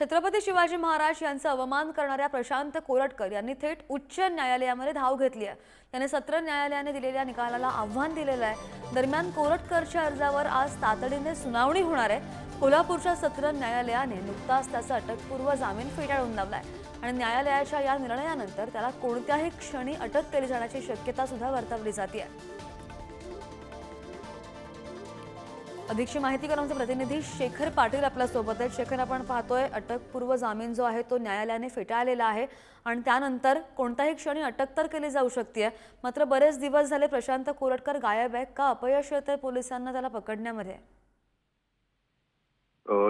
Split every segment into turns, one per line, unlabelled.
छत्रपती शिवाजी महाराज यांचा अवमान करणाऱ्या प्रशांत कोरटकर यांनी थेट उच्च न्यायालयामध्ये धाव घेतली आहे. त्याने सत्र न्यायालयाने दिलेल्या निकालाला आव्हान दिलेलं आहे. दरम्यान कोरटकरच्या अर्जावर आज तातडीने सुनावणी होणार आहे. कोल्हापूरच्या सत्र न्यायालयाने नुकताच त्याचा अटकपूर्व जामीन फेटाळून लावलाय. आणि न्यायालयाच्या या निर्णयानंतर त्याला कोणत्याही क्षणी अटक केली जाण्याची शक्यता सुद्धा वर्तवली जाते अधिकची माहिती करून आमचे प्रतिनिधी शेखर पाटील आपल्यासोबत आहेत. शेखर आपण पाहतोय अटकपूर्व जामीन जो आहे तो न्यायालयाने फेटाळलेला आहे आणि त्यानंतर कोणत्याही क्षणी अटक तर केली जाऊ शकते मात्र बरेच दिवस झाले प्रशांत कोरटकर गायब आहे. का अपयश येतंय पोलिसांना त्याला पकडण्यामध्ये?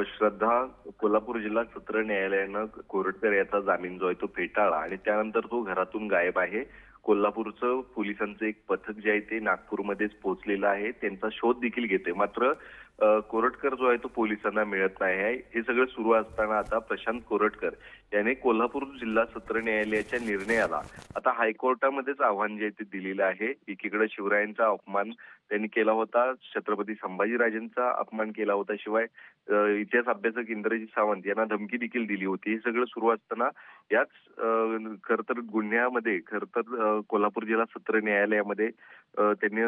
श्रद्धा कोल्हापूर जिल्हा सत्र न्यायालयानं कोरटकर याचा जामीन जो आहे तो फेटाळा आणि त्यानंतर तो घरातून गायब आहे. कोल्हापूरचं पोलिसांचं एक पथक जे आहे ते नागपूरमध्येच पोहोचलेलं आहे. त्यांचा शोध देखील घेते मात्र कोरटकर जो आहे तो पोलिसांना मिळत नाही आहे. हे सगळं सुरू असताना आता प्रशांत कोरटकर याने कोल्हापूर जिल्हा सत्र न्यायालयाच्या निर्णयाला आता हायकोर्टामध्येच आव्हान जे आहे ते दिलेलं आहे. एकीकडे शिवरायांचा अपमान त्यांनी केला होता छत्रपती संभाजीराजेंचा अपमान केला होता शिवाय इतिहास अभ्यासक इंद्रजित सावंत यांना धमकी देखील दिली होती. हे सगळं सुरू असताना याच खर तर गुन्ह्यामध्ये खर तर कोल्हापूर जिल्हा सत्र न्यायालयामध्ये त्यांनी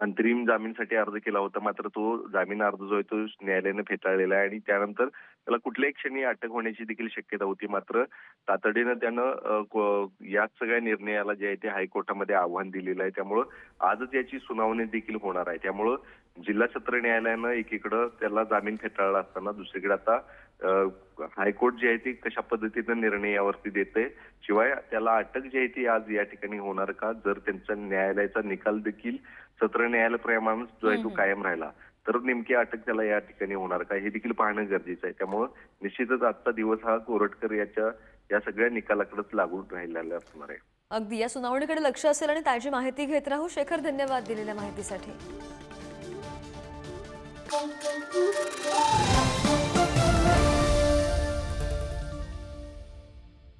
अंतरिम जामीनसाठी अर्ज केला होता. मात्र तो जामीन अर्ज जो आहे तो न्यायालयाने फेटाळलेला आहे आणि त्यानंतर त्याला कुठल्याही क्षणी अटक होण्याची देखील शक्यता होती. मात्र तातडीनं त्यानं याच सगळ्या निर्णयाला जे आहे ते हायकोर्टामध्ये आव्हान दिलेलं आहे. त्यामुळं आजच याची सुनावणी देखील होणार आहे. त्यामुळं जिल्हा सत्र न्यायालयानं एकीकडं त्याला जामीन फेटाळला असताना दुसरीकडे आता हायकोर्ट जे आहे ते कशा पद्धतीनं निर्णय यावरती देते? शिवाय त्याला अटक जी आहे ती आज या ठिकाणी होणार का? जर त्यांचा न्यायालयाचा निकाल देखील सत्र न्यायालयाप्रमाणेच जो आहे तो कायम राहिला तर नेमकी अटक त्याला या ठिकाणी होणार का? हे देखील पाहणं गरजेचं आहे. त्यामुळं निश्चितच आजचा दिवस हा कोरटकर याच्या या सगळ्या निकालाकडेच लागून राहिलेला असणार आहे.
अगदी. या सुनावणीकडे लक्ष असेल आणि ताजी माहिती घेत राहू. शेखर धन्यवाद दिलेल्या माहितीसाठी.